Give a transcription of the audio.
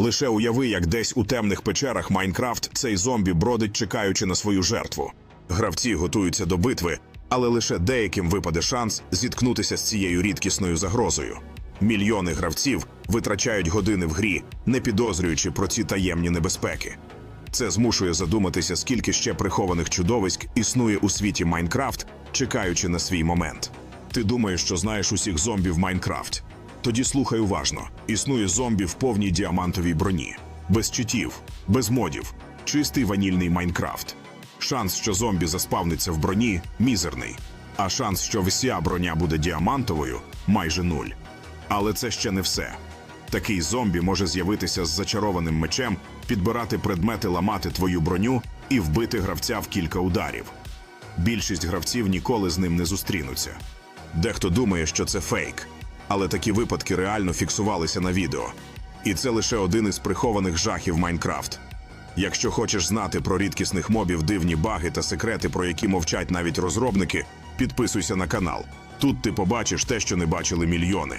Лише уяви, як десь у темних печерах Майнкрафт цей зомбі бродить, чекаючи на свою жертву. Гравці готуються до битви, але лише деяким випаде шанс зіткнутися з цією рідкісною загрозою. Мільйони гравців витрачають години в грі, не підозрюючи про ці таємні небезпеки. Це змушує задуматися, скільки ще прихованих чудовиськ існує у світі Майнкрафт, чекаючи на свій момент. Ти думаєш, що знаєш усіх зомбі в Майнкрафт? Тоді слухай уважно: існує зомбі в повній діамантовій броні, без читів, без модів, чистий ванільний Майнкрафт. Шанс, що зомбі заспавниться в броні, мізерний, а шанс, що вся броня буде діамантовою, майже нуль. Але це ще не все. Такий зомбі може з'явитися з зачарованим мечем, підбирати предмети, ламати твою броню і вбити гравця в кілька ударів. Більшість гравців ніколи з ним не зустрінуться. Дехто думає, що це фейк, але такі випадки реально фіксувалися на відео. І це лише один із прихованих жахів Майнкрафт. Якщо хочеш знати про рідкісних мобів, дивні баги та секрети, про які мовчать навіть розробники, підписуйся на канал. Тут ти побачиш те, що не бачили мільйони.